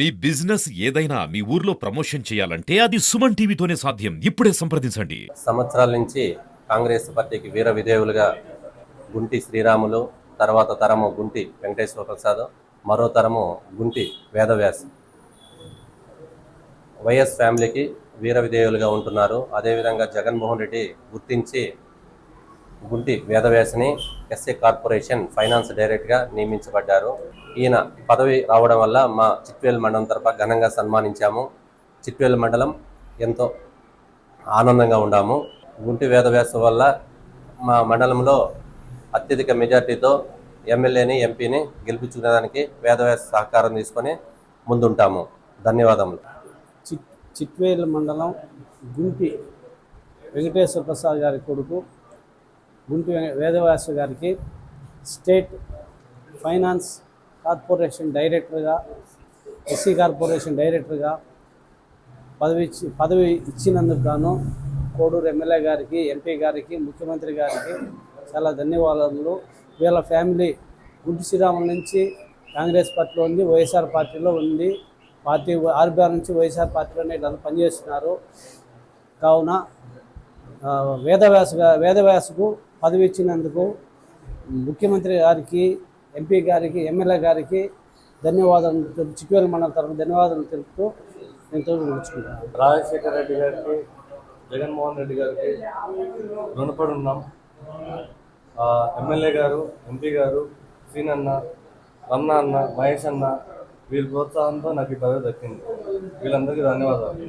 మీ business ఏదైనా మీ ఊర్లో promotion చేయాలంటే అది సుమన్ టీవీతోనే సాధ్యం. ఇప్పుడే సంప్రదించండి. సంవత్సరాల నుంచి కాంగ్రెస్ పార్టీకి వీర విధేయులుగా గుంటి శ్రీరాములు తర్వాత తరము గుంటి వెంకటేశ్వర ప్రసాద్ మరో తరము గుంటి వేదవ్యాస్. వైఎస్ ఫ్యామిలీకి వీర విధేయులుగా ఉంటున్నారు. అదేవిధంగా జగన్మోహన్ రెడ్డి గుర్తించి గుంటి వేదవ్యాసిని ఎస్ఏ కార్పొరేషన్ ఫైనాన్స్ డైరెక్ట్గా నియమించబడ్డారు. ఈయన పదవి రావడం వల్ల మా చిట్వేల్ మండలం తరఫున ఘనంగా సన్మానించాము. చిట్వేల్ మండలం ఎంతో ఆనందంగా ఉన్నాము గుంటి వేదవ్యాస వల్ల మా మండలంలో అత్యధిక మెజార్టీతో ఎమ్మెల్యేని ఎంపీని గెలిపించుకునేదానికి వేదవ్యాస సహకారం తీసుకొని ముందుంటాము. ధన్యవాదములు. చిట్ చిట్వేలు మండలం గుంటి వెంకటేశ్వర ప్రసాద్ గారి కొడుకు గుంటి వేదవ్యాసు గారికి స్టేట్ ఫైనాన్స్ కార్పొరేషన్ డైరెక్టర్గా ఎస్సీ కార్పొరేషన్ డైరెక్టర్గా పదవి ఇచ్చి పదవి ఇచ్చినందుకు గాను కోడూరు ఎమ్మెల్యే గారికి ఎంపీ గారికి ముఖ్యమంత్రి గారికి చాలా ధన్యవాదాలు వీళ్ళ ఫ్యామిలీ గుంటి శ్రీరాముల నుంచి కాంగ్రెస్ పార్టీలో ఉంది వైఎస్ఆర్ పార్టీలో ఉంది. పార్టీ ఆర్బీఆర్ నుంచి వైఎస్ఆర్ పార్టీలోనే ఇట్లా పనిచేస్తున్నారు. కావున ఆ, వేదవ్యాస వేదవ్యాసకు పదవి ఇచ్చినందుకు ముఖ్యమంత్రి గారికి ఎంపీ గారికి ఎమ్మెల్యే గారికి ధన్యవాదాలు తెలుపు చిక్వేల మండలం తరఫున ధన్యవాదాలు తెలుపుతూ నేను తోడు రాజశేఖర రెడ్డి గారికి జగన్మోహన్ రెడ్డి గారికి రుణపడి ఉన్నాం ఎమ్మెల్యే గారు ఎంపీ గారు సీనన్న రమణ అన్న మహేష్ అన్న వీరి ప్రోత్సాహంతో నాకు ఈ పదవి దక్కింది. వీళ్ళందరికీ ధన్యవాదాలు.